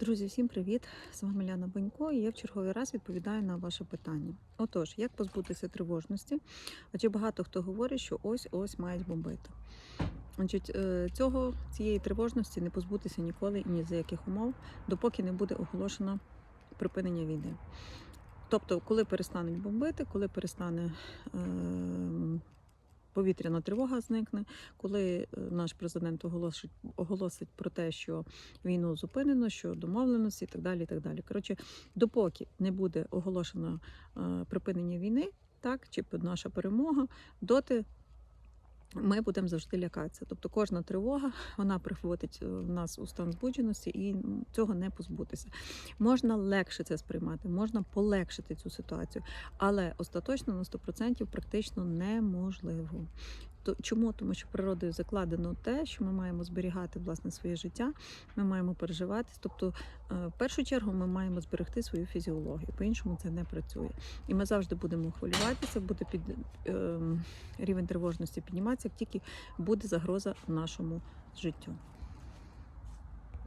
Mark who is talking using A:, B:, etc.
A: Друзі, всім привіт! З вами Ляна Бонько, і я в черговий раз відповідаю на ваше питання. Отож, як позбутися тривожності? Адже багато хто говорить, що ось ось мають бомбити. Значить, е, цього цієї тривожності не позбутися ніколи і ні за яких умов, допоки не буде оголошено припинення війни. Тобто, коли перестануть бомбити, коли перестане е, повітряна тривога зникне, коли е, наш президент оголосить, оголосить про те, що війну зупинено, що домовленості і так далі. І так далі. Коротше, допоки не буде оголошено е, припинення війни, так чи наша перемога, доти. Ми будемо завжди лякатися. Тобто кожна тривога вона приводить е, нас у стан збудженості і цього не позбутися. Можна легше це сприймати, можна полегшити цю ситуацію, але остаточно на 100% практично неможливо. То чому? Тому що природою закладено те, що ми маємо зберігати власне своє життя, ми маємо переживати. Тобто, е, в першу чергу, ми маємо зберегти свою фізіологію. По-іншому це не працює. І ми завжди будемо хвилюватися, буде під е, рівень тривожності підніматися, як тільки буде загроза нашому життю.